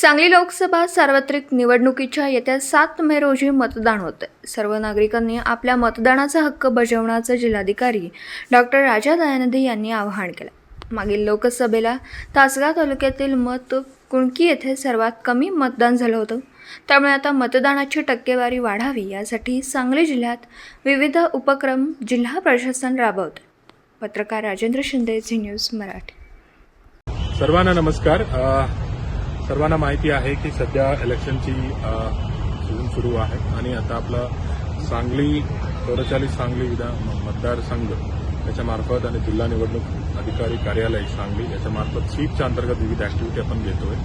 सांगली लोकसभा सार्वत्रिक निवडणुकीच्या येत्या सात मे रोजी मतदान होते सर्व नागरिकांनी आपल्या मतदानाचा हक्क बजावण्याचं जिल्हाधिकारी डॉक्टर राजा दयानंदी यांनी आवाहन केलं. मागील लोकसभेला तासगाव तालुक्यातील मत कुणकी येथे सर्वात कमी मतदान झालं होतं? त्यामुळे आता मतदानाची टक्केवारी वाढावी यासाठी सांगली जिल्ह्यात विविध उपक्रम जिल्हा प्रशासन राबवते पत्रकार राजेंद्र शिंदे झी न्यूज मराठी. सर्वांना नमस्कार. सर्वांना माहिती आहे की सध्या इलेक्शनची सीझन सुरू आहे आणि आता आपला सांगली चौवेचाळीस सांगली विधान मतदारसंघ याच्यामार्फत आणि जिल्हा निवडणूक अधिकारी कार्यालय सांगली याच्यामार्फत सीटच्या अंतर्गत विविध ऍक्टिव्हिटी आपण घेतोय.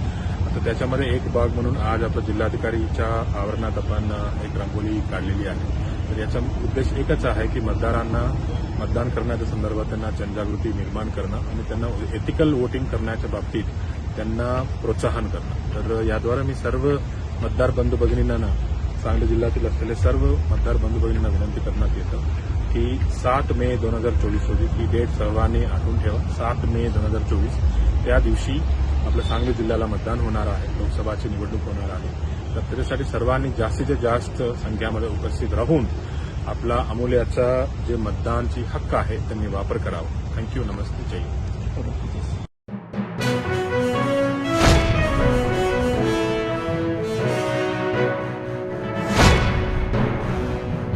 आता त्याच्यामध्ये एक भाग म्हणून आज आपलं जिल्हाधिकारीच्या आवरणात आपण एक रांगोळी काढलेली आहे. तर याचा उद्देश एकच आहे की मतदारांना मतदान करण्याच्या संदर्भात त्यांना जनजागृती निर्माण करणं आणि त्यांना एथिकल वोटिंग करण्याच्या बाबतीत त्यांना प्रोत्साहन करणं. तर याद्वारे मी सर्व मतदार बंधू भगिनींना सांगली जिल्ह्यातील असलेले सर्व मतदार बंधू भगिनींना विनंती करण्यात येतं की सात मे दोन हजार चोवीस रोजी ही डेट सर्वांनी आठवून ठेवा. सात मे दोन हजार चोवीस त्या दिवशी आपल्या सांगली जिल्ह्याला मतदान होणार आहे. लोकसभाची निवडणूक होणार आहे. तर त्याच्यासाठी सर्वांनी जास्तीत जास्त संख्यामध्ये उपस्थित राहून आपला अमूल्याचा जे मतदानची हक्क आहे त्यांनी वापर करावा. थँक्यू नमस्ते. जय हिंद.